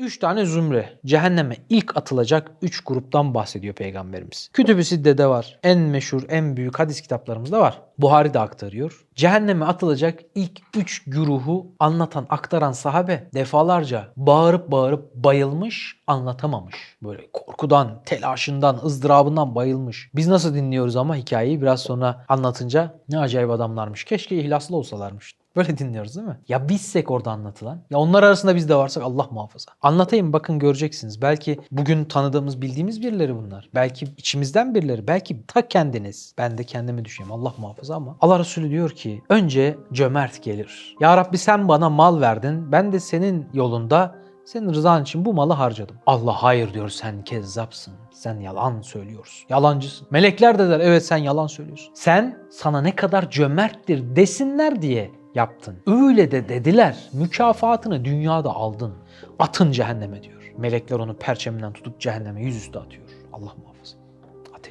Üç tane zümre. Cehenneme ilk atılacak üç gruptan bahsediyor Peygamberimiz. Kütüb-ü Sidde'de var. En meşhur, en büyük hadis kitaplarımızda var. Buhari de aktarıyor. Cehenneme atılacak ilk üç güruhu anlatan, aktaran sahabe defalarca bağırıp bağırıp bayılmış, anlatamamış. Böyle korkudan, telaşından, ızdırabından bayılmış. Biz nasıl dinliyoruz ama hikayeyi biraz sonra anlatınca ne acayip adamlarmış. Keşke ihlaslı olsalarmış. Böyle dinliyoruz değil mi? Ya bizsek orada anlatılan. Ya onlar arasında biz de varsak Allah muhafaza. Anlatayım bakın göreceksiniz. Belki bugün tanıdığımız bildiğimiz birileri bunlar. Belki içimizden birileri. Belki ta kendiniz. Ben de kendimi düşünüyorum Allah muhafaza ama. Allah Resulü diyor ki önce cömert gelir. Ya Rabbi sen bana mal verdin. Ben de senin yolunda senin rızan için bu malı harcadım. Allah hayır diyor sen kezzapsın. Sen yalan söylüyorsun. Yalancısın. Melekler de der evet sen yalan söylüyorsun. Sen sana ne kadar cömerttir desinler diye yaptın. Öyle de dediler. Mükafatını dünyada aldın. Atın cehenneme diyor. Melekler onu perçeminden tutup cehenneme yüzüstü atıyor. Allah muhafaza.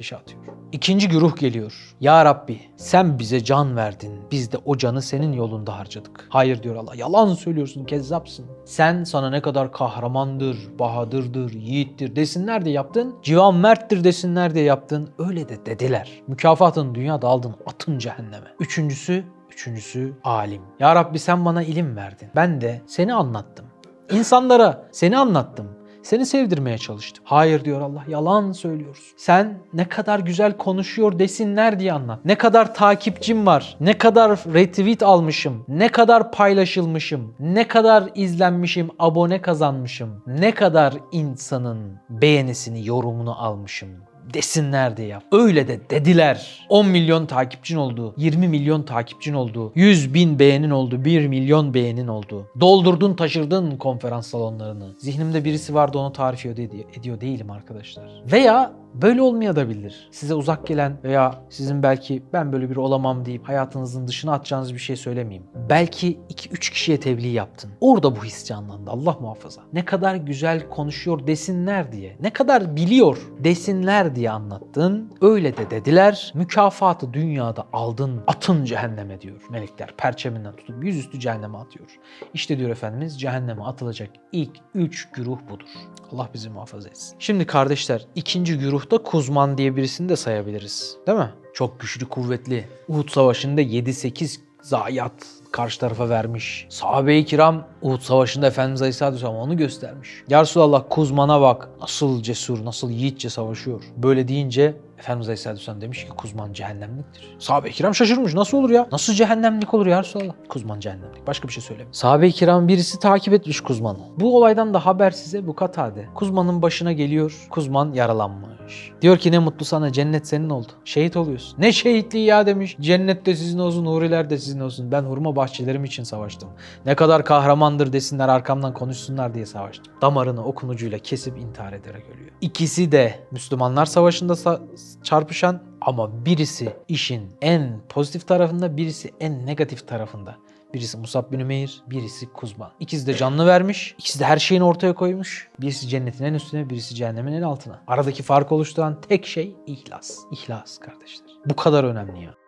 Ateşe atıyor. İkinci güruh geliyor. Ya Rabbi sen bize can verdin. Biz de o canı senin yolunda harcadık. Hayır diyor Allah. Yalan söylüyorsun, kezzapsın. Sen sana ne kadar kahramandır, bahadırdır, yiğittir desinler diye yaptın. Civan merttir desinler diye yaptın. Öyle de dediler. Mükafatını dünyada aldın. Atın cehenneme. Üçüncüsü Üçüncüsü alim. Ya Rabbi sen bana ilim verdin. Ben de seni anlattım. İnsanlara seni anlattım. Seni sevdirmeye çalıştım. Hayır diyor Allah yalan söylüyorsun. Sen ne kadar güzel konuşuyor desinler diye anlat. Ne kadar takipçim var. Ne kadar retweet almışım. Ne kadar paylaşılmışım. Ne kadar izlenmişim, abone kazanmışım. Ne kadar insanın beğenisini, yorumunu almışım desinler diye yap. Öyle de dediler. 10 milyon takipçin oldu, 20 milyon takipçin oldu, 100 bin beğenin oldu, 1 milyon beğenin oldu. Doldurdun taşırdın konferans salonlarını. Zihnimde birisi vardı onu tarif ediyor, değilim arkadaşlar. Veya böyle olmayabilir. Size uzak gelen veya sizin belki ben böyle biri olamam deyip hayatınızın dışına atacağınız bir şey söylemeyeyim. Belki 2-3 kişiye tebliğ yaptın. Orada bu his canlandı Allah muhafaza. Ne kadar güzel konuşuyor desinler diye. Ne kadar biliyor desinler diye anlattın. Öyle de dediler. Mükafatı dünyada aldın. Atın cehenneme diyor melekler. Perçeminden tutup yüzüstü cehenneme atıyor. İşte diyor Efendimiz cehenneme atılacak ilk 3 güruh budur. Allah bizi muhafaza etsin. Şimdi kardeşler ikinci güruhta Kuzman diye birisini de sayabiliriz. Değil mi? Çok güçlü, kuvvetli. Uhud Savaşı'nda 7-8 zayiat karşı tarafa vermiş. Sahabe-i kiram Uhud Savaşı'nda Efendimiz Aleyhisselatü Vesselam onu göstermiş. Ya Resulallah Kuzman'a bak nasıl cesur, nasıl yiğitçe savaşıyor. Böyle deyince Efendimiz Aleyhisselatü Vesselam demiş ki Kuzman cehennemliktir. Sahabe-i kiram şaşırmış. Nasıl olur ya? Nasıl cehennemlik olur ya Resulallah? Kuzman cehennemlik. Başka bir şey söylemiyor. Sahabe-i kiram birisi takip etmiş Kuzman'ı. Bu olaydan da haber size bu Katade. Kuzman'ın başına geliyor. Kuzman yaralanmış. Diyor ki ne mutlu sana cennet senin oldu. Şehit oluyorsun. Ne şehitliği ya demiş. Cennet de sizin olsun, huriler de sizin olsun. Ben hurma bahçelerim için savaştım. Ne kadar kahramandır desinler arkamdan konuşsunlar diye savaştım. Damarını okun ucuyla kesip intihar ederek ölüyor. İkisi de Müslümanlar savaşında sa- çarpışan ama birisi işin en pozitif tarafında, birisi en negatif tarafında. Birisi Musab bin Ümeyr, birisi Kuzman. İkisi de canlı vermiş, ikisi de her şeyini ortaya koymuş. Birisi cennetin en üstüne, birisi cehennemin en altına. Aradaki fark oluşturan tek şey ihlas. İhlas kardeşler. Bu kadar önemli ya.